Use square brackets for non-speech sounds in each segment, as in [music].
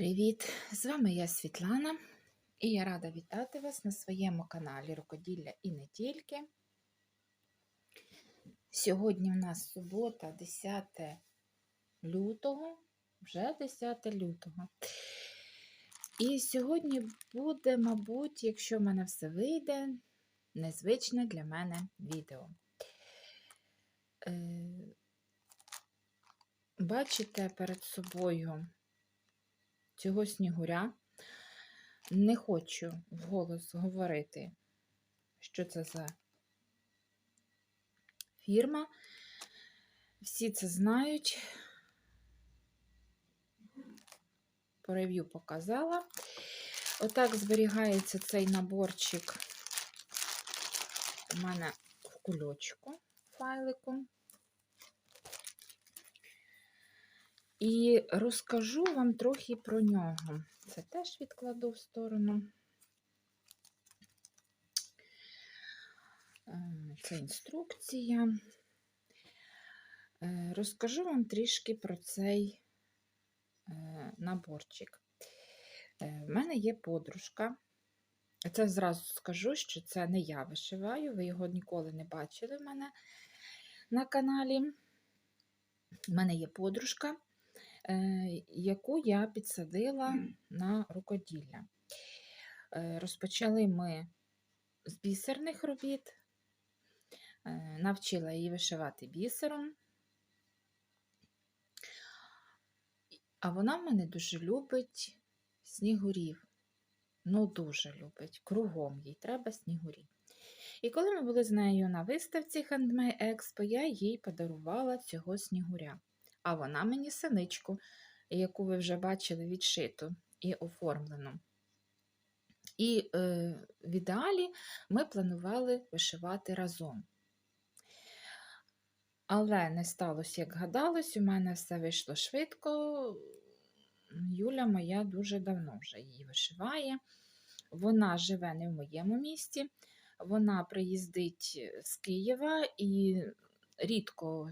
Привіт! З вами я Світлана, і я рада вітати вас на своєму каналі Рукоділля і не тільки. Сьогодні в нас субота, 10 лютого, вже 10 лютого. І сьогодні буде, мабуть, якщо в мене все вийде, незвичне для мене відео. Е, Бачите перед собою цього снігуря. Не хочу вголос говорити, що це за фірма. Всі це знають. По рев'ю показала. Отак зберігається цей наборчик у мене в кульочку файлику. І розкажу вам трохи про нього. Це теж відкладу в сторону. Е, Це інструкція. Е, Розкажу вам трішки про цей е, наборчик. В мене є подружка. Це зразу скажу, що це не я вишиваю, ви його ніколи не бачили в мене на каналі. У мене є подружка. Е, яку я підсадила на рукоділля. Е, розпочали ми з бісерних робіт, е, навчила її вишивати бісером, а вона в мене дуже любить снігурів. Ну, дуже любить, кругом їй треба снігурів. І коли ми були з нею на виставці Handmade Expo, я їй подарувала цього снігуря а вона мені синичку, яку ви вже бачили відшиту і оформлену. І е, в ідеалі ми планували вишивати разом. Але не сталося, як гадалось, у мене все вийшло швидко. Юля моя дуже давно вже її вишиває. Вона живе не в моєму місті, вона приїздить з Києва і рідко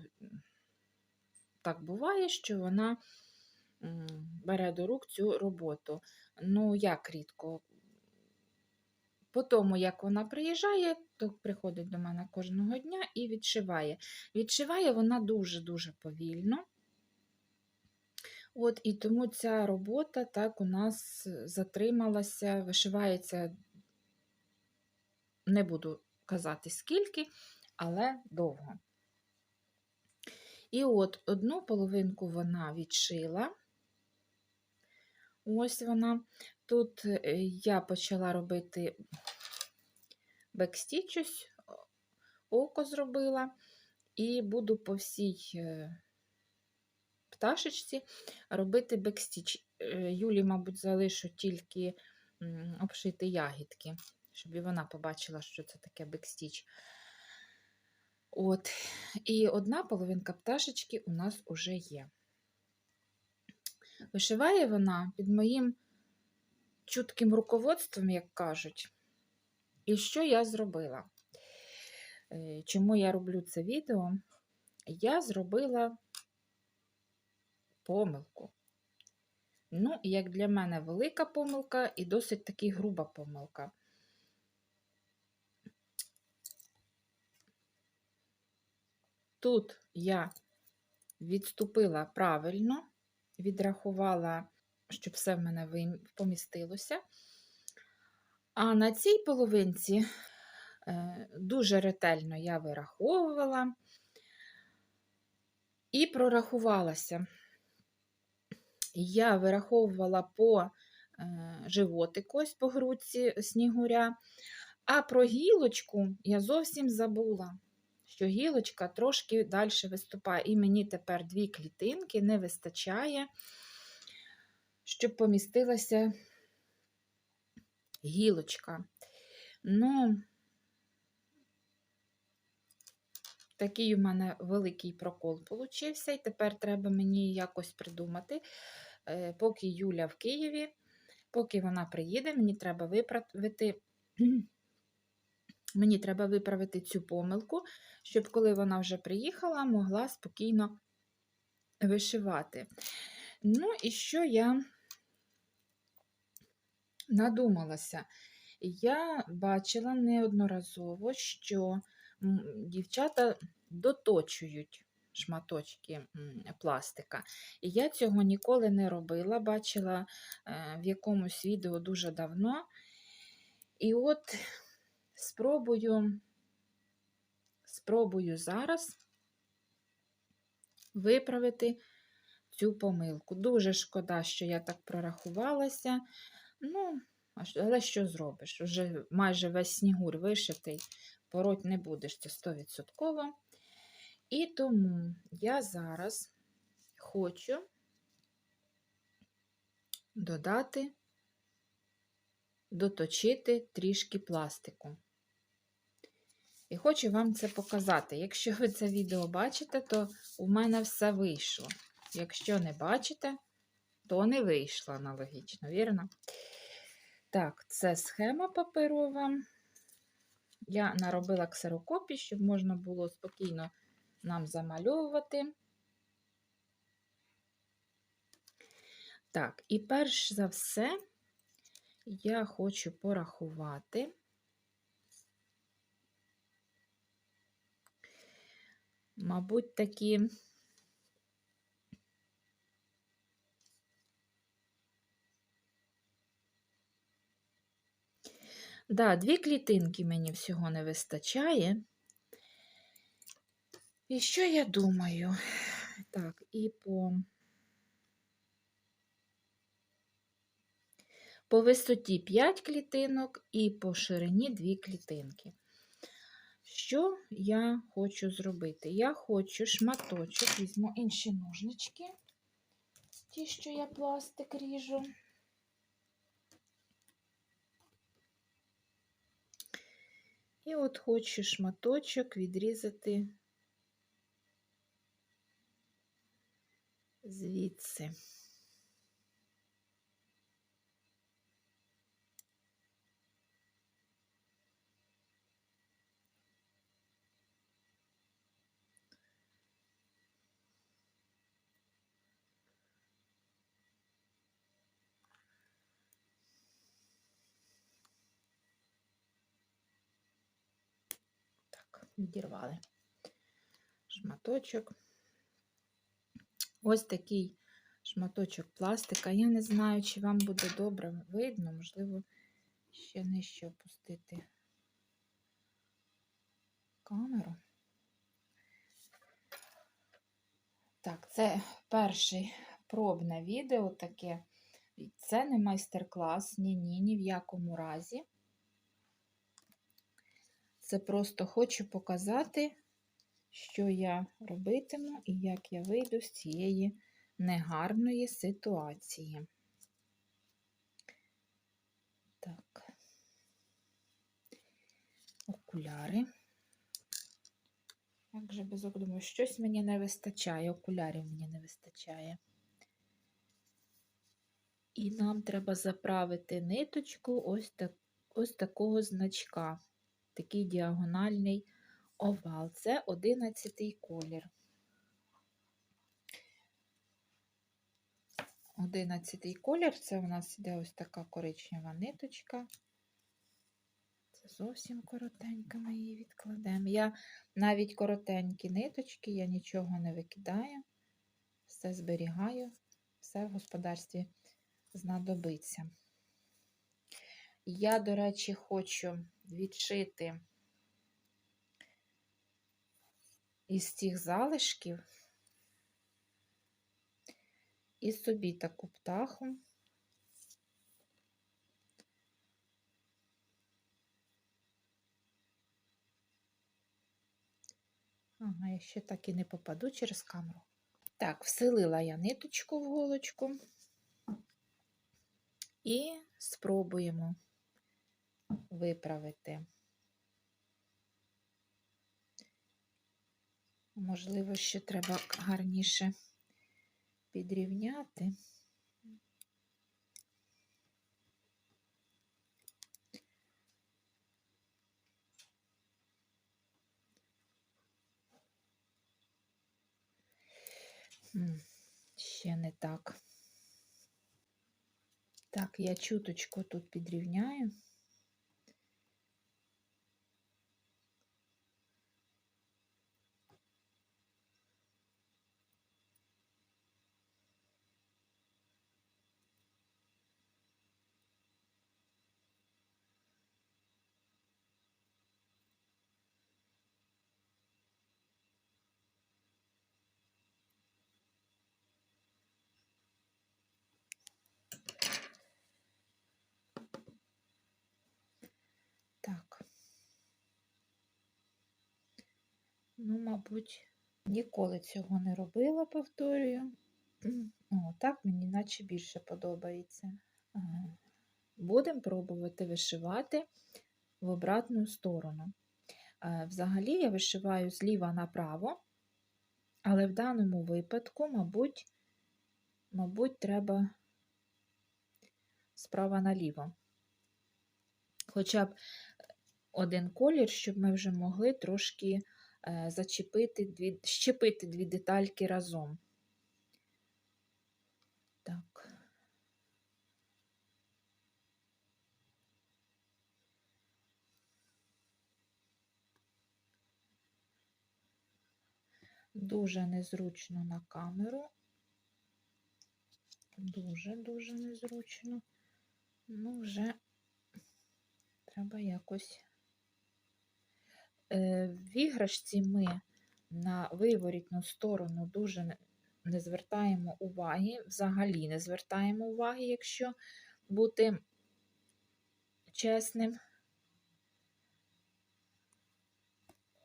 так буває, що вона бере до рук цю роботу. Ну, як рідко. По тому, як вона приїжджає, то приходить до мене кожного дня і відшиває. Відшиває вона дуже-дуже повільно. От, І тому ця робота так у нас затрималася, вишивається, не буду казати скільки, але довго. І от одну половинку вона відшила. Ось вона. Тут е, я почала робити бекстіч, око зробила, і буду по всій е, пташечці робити бекстіч. Е, Юлі, мабуть, залишу тільки обшити ягідки, щоб і вона побачила, що це таке бекстіч. От, І одна половинка пташечки у нас уже є. Вишиває вона під моїм чутким руководством, як кажуть. І що я зробила? Е, чому я роблю це відео? Я зробила помилку. Ну, як для мене велика помилка і досить таки груба помилка. Тут я відступила правильно, відрахувала, щоб все в мене помістилося. А на цій половинці е, дуже ретельно я вираховувала і прорахувалася. Я вираховувала по е, животику, ось по грудці снігуря, а про гілочку я зовсім забула що гілочка трошки далі виступає. І мені тепер дві клітинки не вистачає, щоб помістилася гілочка. Ну, такий у мене великий прокол получився, і тепер треба мені якось придумати, е, поки Юля в Києві, поки вона приїде, мені треба виправити Мені треба виправити цю помилку, щоб коли вона вже приїхала, могла спокійно вишивати. Ну, і що я надумалася. Я бачила неодноразово, що дівчата доточують шматочки пластика. І я цього ніколи не робила, бачила е, в якомусь відео дуже давно. І от спробую, спробую зараз виправити цю помилку. Дуже шкода, що я так прорахувалася. Ну, але що зробиш? Уже майже весь снігур вишитий, пороть не будеш, це 100%. І тому я зараз хочу додати, доточити трішки пластику. І хочу вам це показати. Якщо ви це відео бачите, то у мене все вийшло. Якщо не бачите, то не вийшло аналогічно, вірно? Так, це схема паперова. Я наробила ксерокопій, щоб можна було спокійно нам замальовувати. Так, і перш за все, я хочу порахувати. Мабуть, такі Да, дві клітинки мені всього не вистачає. І що я думаю? Так, і по, по висоті 5 клітинок, і по ширині 2 клітинки. Що я хочу зробити? Я хочу шматочок, візьму інші ножнички, ті, що я пластик ріжу. І от хочу шматочок відрізати звідси. Так, відірвали шматочок. Ось такий шматочок пластика. Я не знаю, чи вам буде добре видно, можливо, ще нижче опустити камеру. Так, це перше пробне відео таке. Це не майстер-клас, ні-ні, ні в якому разі. Це просто хочу показати, що я робитиму і як я вийду з цієї негарної ситуації. Так, окуляри. Як же без думаю, щось мені не вистачає, окулярів мені не вистачає. І нам треба заправити ниточку ось, так, ось такого значка. Такий діагональний овал. Це 11 колір. 11 колір це у нас іде ось така коричнева ниточка. Це зовсім коротенька, ми її відкладемо. Я навіть коротенькі ниточки, я нічого не викидаю, все зберігаю, все в господарстві знадобиться. Я, до речі, хочу відшити із цих залишків і собі таку птаху. Ага, я ще так і не попаду через камеру. Так, вселила я ниточку в голочку і спробуємо виправити. Можливо, ще треба гарніше підрівняти. Ще не так. Так, я чуточку тут підрівняю. Так. Ну, мабуть, ніколи цього не робила, повторюю. О, так мені наче більше подобається. Будемо пробувати вишивати в обратну сторону. Е, Взагалі я вишиваю зліва направо, але в даному випадку, мабуть, мабуть, треба справа наліво. Хоча б один колір, щоб ми вже могли трошки е, зачепити дві, щепити дві детальки разом. Так. Дуже незручно на камеру. Дуже-дуже незручно. Ну, вже треба якось. Е, В іграшці ми на виворітну сторону дуже не- звертаємо уваги, взагалі не звертаємо уваги, якщо бути чесним.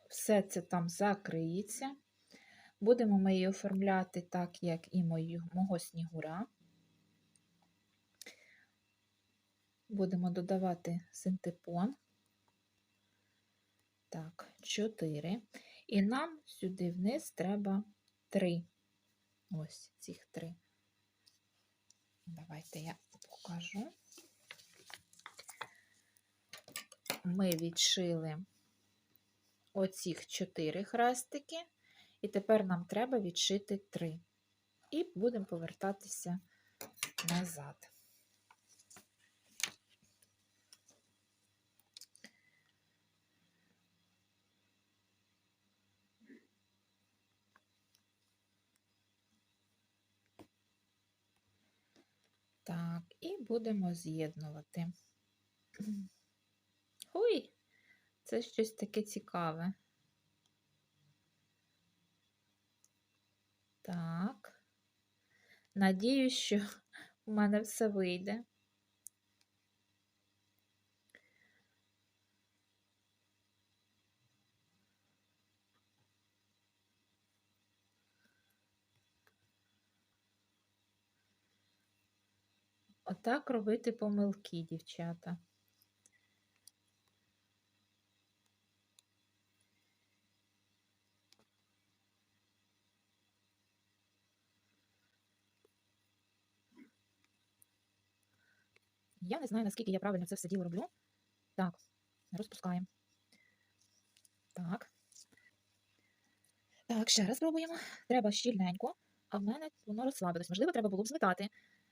Все це там закриється. Будемо ми її оформляти так, як і мою, мого снігура. Будемо додавати синтепон. Так, 4. І нам сюди вниз треба 3. Ось цих 3. Давайте я покажу. Ми відшили оцих 4 хрестики, і тепер нам треба відшити 3. І будемо повертатися назад. Так, і будемо з'єднувати. Ой, це щось таке цікаве. Так. Надіюсь, що у мене все вийде. Отак робити помилки, дівчата. Я не знаю, наскільки я правильно це все діло роблю. Так, розпускаємо. Так. Так, ще раз пробуємо. Треба щільненько, а в мене воно розслабилось. Можливо, треба було б зметати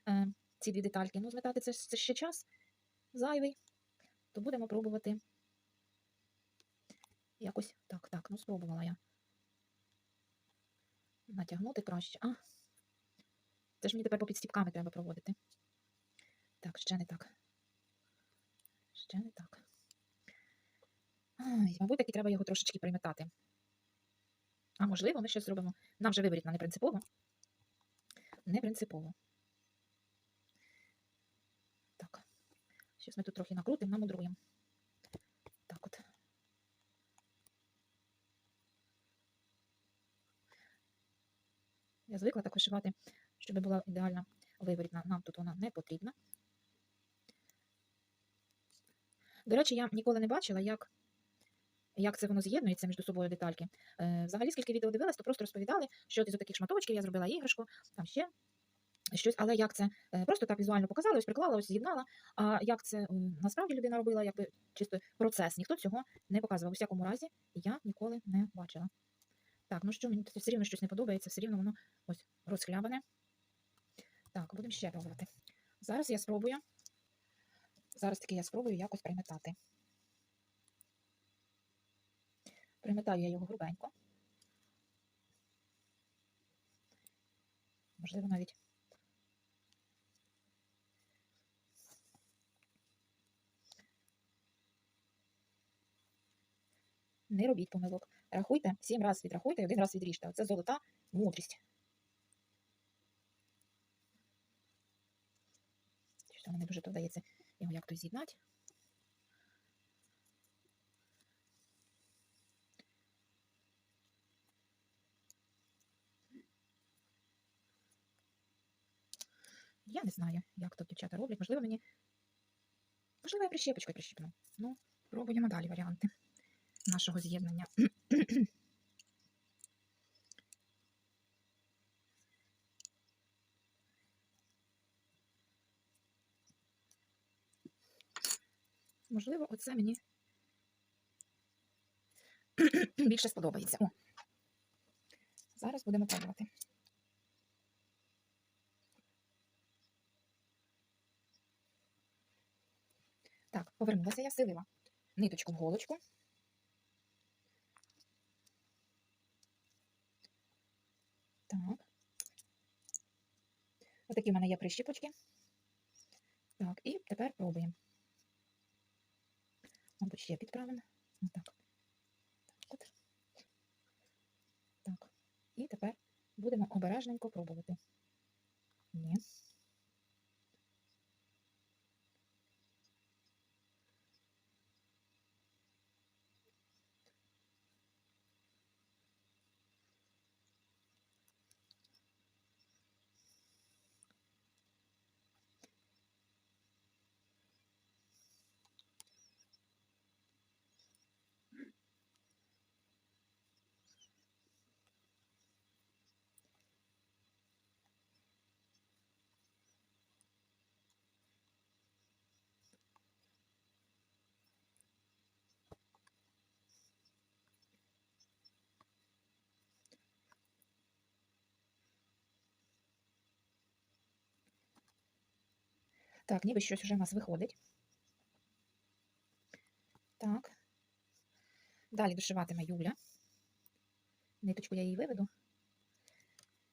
е, ці дві детальки. Ну, зметати це, це ще час зайвий. То будемо пробувати. Якось так, так, ну спробувала я. Натягнути краще. А, це ж мені тепер по підстіпками треба проводити. Так, ще не так. Ще не так. Ай, мабуть, таки треба його трошечки приметати. А можливо, ми щось зробимо. Нам вже виберіть на не принципово. Не принципово. Так. Щось ми тут трохи накрутимо, намудруємо. Так от. Я звикла так вишивати, щоб була ідеальна виворітна. Нам тут вона не потрібна. До речі, я ніколи не бачила, як, як це воно з'єднується між собою детальки. Е, взагалі, скільки відео дивилась, то просто розповідали, що от із таких шматочків я зробила іграшку, там ще щось, але як це е, просто так візуально показала, ось приклала, ось з'єднала. А як це насправді людина робила, якби чисто процес, ніхто цього не показував. У всякому разі, я ніколи не бачила. Так, ну що, мені все рівно щось не подобається, все рівно воно ось розхлябане. Так, будемо ще пробувати. Зараз я спробую Зараз таки я спробую якось приметати. Приметаю я його грубенько. Можливо, навіть. Не робіть помилок. Рахуйте, сім разів відрахуйте і один раз відріжте. Оце золота мудрість. Що мені дуже то вдається його як то з'єднати. Я не знаю, як тут дівчата роблять. Можливо, мені. Можливо, я прищепочкою прищіпну. Ну, пробуємо далі варіанти нашого з'єднання. Можливо, оце мені більше сподобається. О. Зараз будемо пробувати. Так, повернулася я, силила ниточку в голочку. Так. Ось такі в мене є прищіпочки. Так, і тепер пробуємо. Мабуть, ще підправимо. Отак. Так, от. Так. І тепер будемо обережненько пробувати. Ні. Так, ніби щось вже в нас виходить. Так. Далі дошиватиме Юля. Ниточку я її виведу.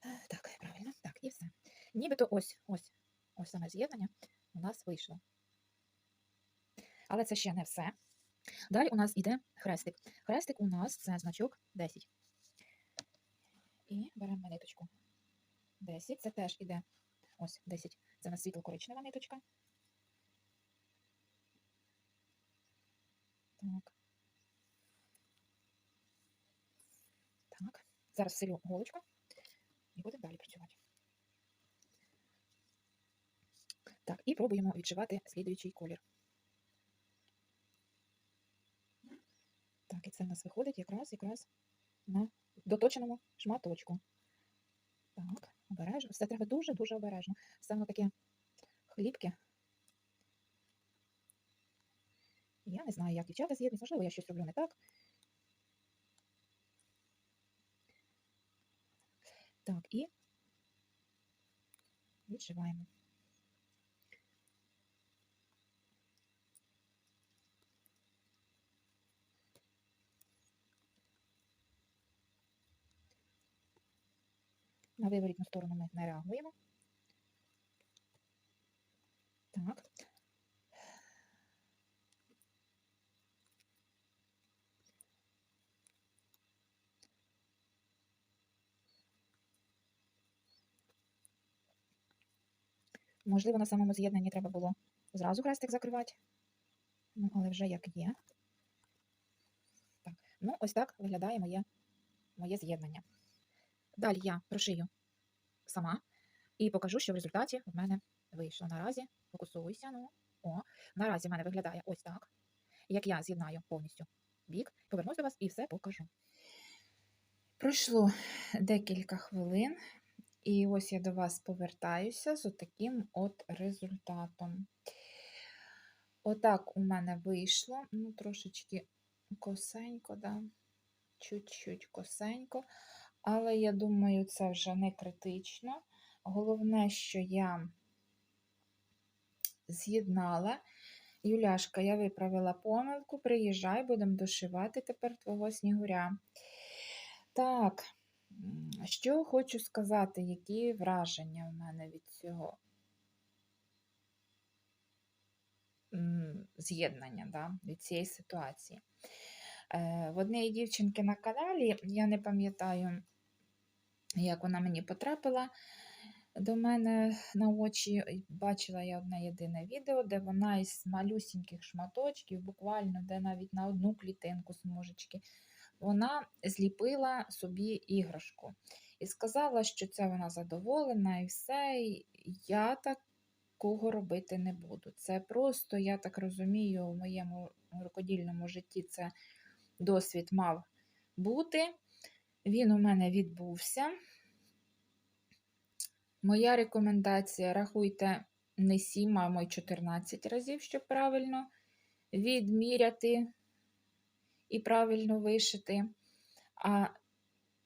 Е, Так, правильно. Так, і все. Нібито ось, ось, ось саме з'єднання у нас вийшло. Але це ще не все. Далі у нас іде хрестик. Хрестик у нас це значок 10. І беремо ниточку 10. Це теж іде ось 10. Це у нас світло-коричнева ниточка. Так. Так. Зараз вселю голочку і будемо далі працювати. Так, і пробуємо відшивати слідуючий колір. Так, і це в нас виходить якраз якраз на доточеному шматочку. Так, обережно. Все треба дуже-дуже обережно. Воно таке хлібке. Я не знаю, як дівчата з'єднують, можливо, я щось роблю не так. Так, і відшиваємо. На виворітну сторону ми не реагуємо. Так. Можливо, на самому з'єднанні треба було зразу хрестик закривати. Ну, але вже як є. Так. Ну, ось так виглядає моє, моє з'єднання. Далі я прошию сама і покажу, що в результаті в мене вийшло. Наразі фокусуюся. Ну, о, наразі в мене виглядає ось так. Як я з'єднаю повністю бік, повернусь до вас і все покажу. Пройшло декілька хвилин, і ось я до вас повертаюся з таким от результатом. Отак у мене вийшло. Ну, трошечки косенько, да. чуть-чуть косенько. Але я думаю, це вже не критично. Головне, що я з'єднала. Юляшка, я виправила помилку, приїжджай, будемо дошивати тепер твого снігуря. Так, що хочу сказати, які враження в мене від цього з'єднання да, від цієї ситуації. Е, В однієї дівчинки на каналі, я не пам'ятаю, як вона мені потрапила до мене на очі. Бачила я одне єдине відео, де вона із малюсіньких шматочків, буквально де навіть на одну клітинку смужечки, вона зліпила собі іграшку. І сказала, що це вона задоволена і все. І я такого робити не буду. Це просто, я так розумію, у моєму рукодільному житті це досвід мав бути. Він у мене відбувся. Моя рекомендація: рахуйте не 7, а мой 14 разів, щоб правильно відміряти і правильно вишити, а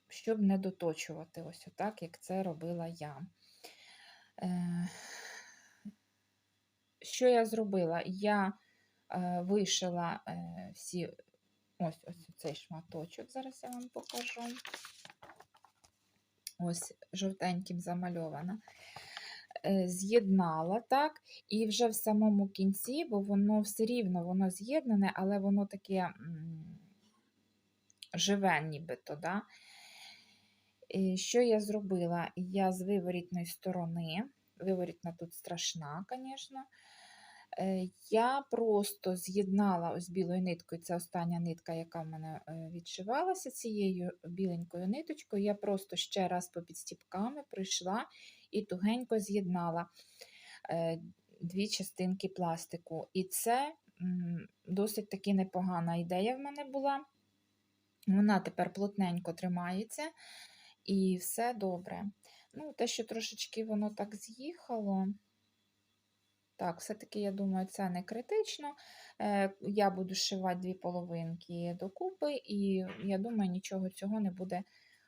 щоб не доточувати, ось отак, як це робила я. Е, Що я зробила? Я е, вишила е, всі ось ось цей шматочок, зараз я вам покажу. Ось жовтеньким замальована. Е, З'єднала так, і вже в самому кінці, бо воно все рівно воно з'єднане, але воно таке живе, нібито. Да? І що я зробила? Я з виворітної сторони, виворітна тут страшна, звісно. Е, Я просто з'єднала ось білою ниткою, це остання нитка, яка в мене е, відшивалася цією біленькою ниточкою. Я просто ще раз по підстіпками прийшла і тугенько з'єднала е, дві частинки пластику. І це досить таки непогана ідея в мене була. Вона тепер плотненько тримається і все добре. Ну, те, що трошечки воно так з'їхало. Так, все-таки, я думаю, це не критично. Е, Я буду шивати дві половинки докупи, і я думаю, нічого цього не буде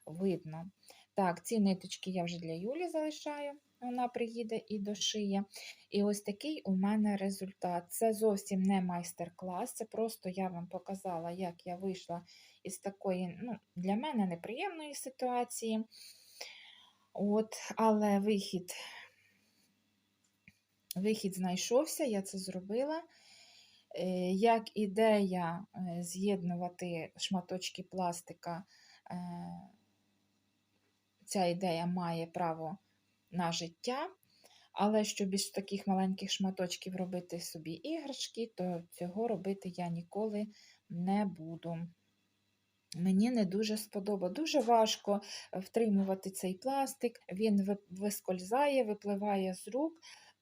видно. Так, ці ниточки я вже для Юлі залишаю, вона приїде і дошиє. І ось такий у мене результат. Це зовсім не майстер-клас, це просто я вам показала, як я вийшла із такої, ну, для мене неприємної ситуації. От, Але вихід Вихід знайшовся, я це зробила. Е, Як ідея е, з'єднувати шматочки пластика, е, ця ідея має право на життя, але щоб із таких маленьких шматочків робити собі іграшки, то цього робити я ніколи не буду. Мені не дуже сподобало. Дуже важко втримувати цей пластик, він вискользає, випливає з рук.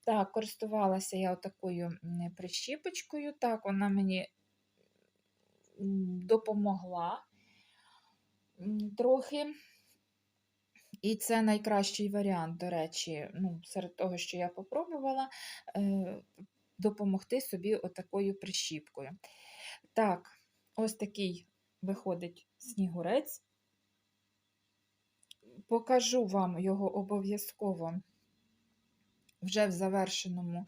Так, користувалася я такою прищіпочкою. Так, вона мені допомогла трохи. І це найкращий варіант, до речі, ну, серед того, що я попробувала, е, допомогти собі отакою прищіпкою. Так, ось такий виходить снігурець. Покажу вам його обов'язково вже в завершеному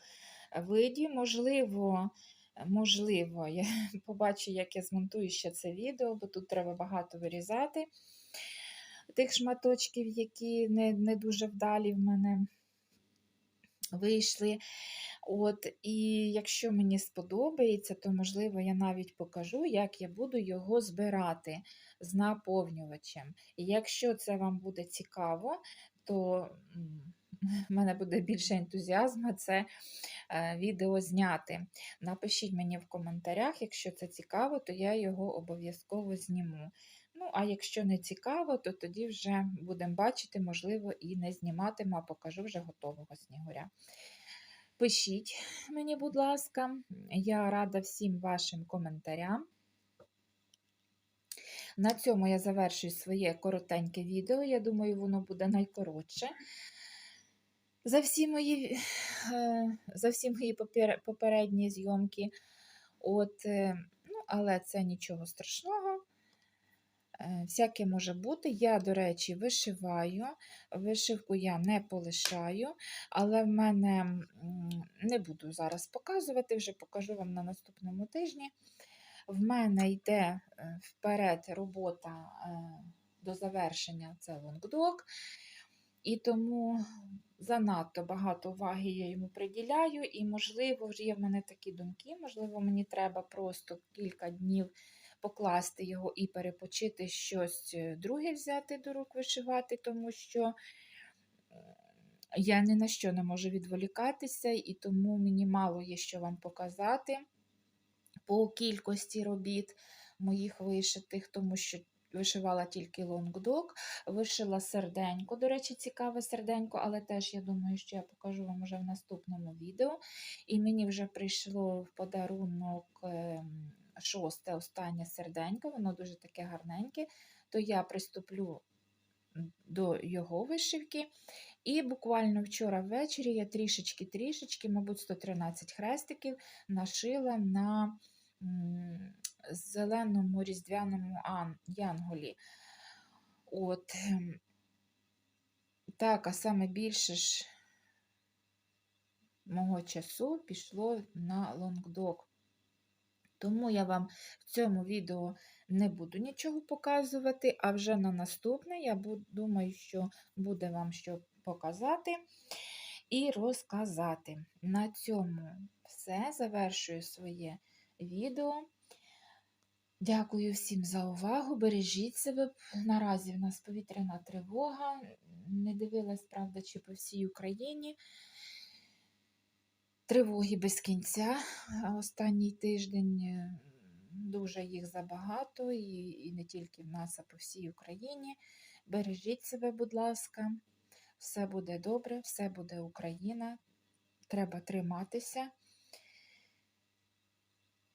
виді. Можливо, можливо, я [laughs] побачу, як я змонтую ще це відео, бо тут треба багато вирізати тих шматочків, які не, не дуже вдалі в мене вийшли. От, І якщо мені сподобається, то, можливо, я навіть покажу, як я буду його збирати з наповнювачем. І якщо це вам буде цікаво, то [laughs] в мене буде більше ентузіазму це е, відео зняти. Напишіть мені в коментарях, якщо це цікаво, то я його обов'язково зніму. Ну, а якщо не цікаво, то тоді вже будемо бачити, можливо, і не зніматиму, а покажу вже готового снігуря. Пишіть мені, будь ласка, я рада всім вашим коментарям. На цьому я завершую своє коротеньке відео. Я думаю, воно буде найкоротше. За всі мої е, за всі мої попер- попередні зйомки. От, е, ну, але це нічого страшного. Е, Всяке може бути. Я, до речі, вишиваю. Вишивку я не полишаю, але в мене Не буду зараз показувати, вже покажу вам на наступному тижні. В мене йде вперед робота до завершення це лонгдок, і тому занадто багато уваги я йому приділяю, і, можливо, вже є в мене такі думки, можливо, мені треба просто кілька днів покласти його і перепочити щось е, друге взяти до рук вишивати, тому що я ні на що не можу відволікатися, і тому мені мало є що вам показати по кількості робіт моїх вишитих, тому що вишивала тільки лонгдок, вишила серденько. До речі, цікаве серденько, але теж я думаю, що я покажу вам вже в наступному відео. І мені вже прийшло в подарунок ем, шосте останнє серденько, воно дуже таке гарненьке, то я приступлю до його вишивки. І буквально вчора ввечері я трішечки-трішечки, мабуть, 113 хрестиків нашила на зеленому різдвяному янголі. От, ем, так, а саме більше ж мого часу пішло на лонгдок. Тому я вам в цьому відео не буду нічого показувати, а вже на наступне я думаю, що буде вам що показати і розказати. На цьому все. Завершую своє відео. Дякую всім за увагу. Бережіть себе. Наразі в нас повітряна тривога. Не дивилась, правда, чи по всій Україні. Тривоги без кінця. Останній тиждень е, дуже їх забагато, і, і не тільки в нас, а по всій Україні. Бережіть себе, будь ласка. Все буде добре, все буде Україна. Треба триматися.